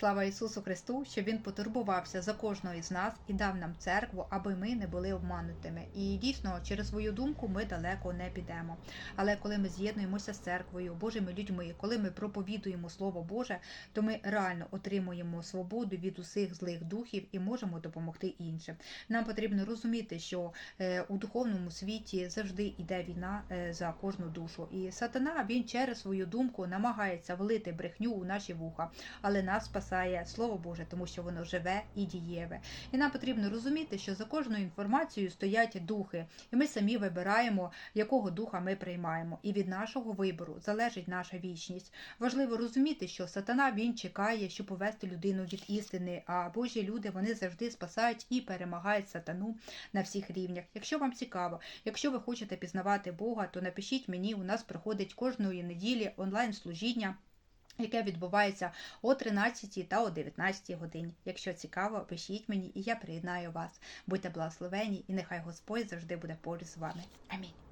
Слава Ісусу Христу, що Він потурбувався за кожного із нас і дав нам церкву, аби ми не були обманутими. І дійсно, через свою думку ми далеко не підемо. Але коли ми з'єднуємося з церквою, Божими людьми, коли ми проповідуємо Слово Боже, то ми реально отримуємо свободу від усіх злих духів і можемо допомогти іншим. Нам потрібно розуміти, що е, у духовному світі завжди йде війна е, за кожну душу. І сатана він через свою думку намагається влити брехню у наші вуха, але нас спасає Слово Боже, тому що воно живе і дієве. І нам потрібно розуміти, що за кожною інформацією стоять духи, і ми самі вибираємо, якого духа ми приймаємо. І від нашого вибору залежить наша вічність. Важливо розуміти, що сатана він чекає, щоб повести людину від істини. А Божі люди вони завжди спасають і перемагають сатану на всіх рівнях. Якщо вам цікаво, якщо ви хочете пізнавати Бога, то напишіть мені. У нас проходить кожної неділі онлайн служіння. Яке відбувається о 13 та о 19 годині. Якщо цікаво, пишіть мені, і я приєднаю вас. Будьте благословені, і нехай Господь завжди буде поруч з вами. Амінь.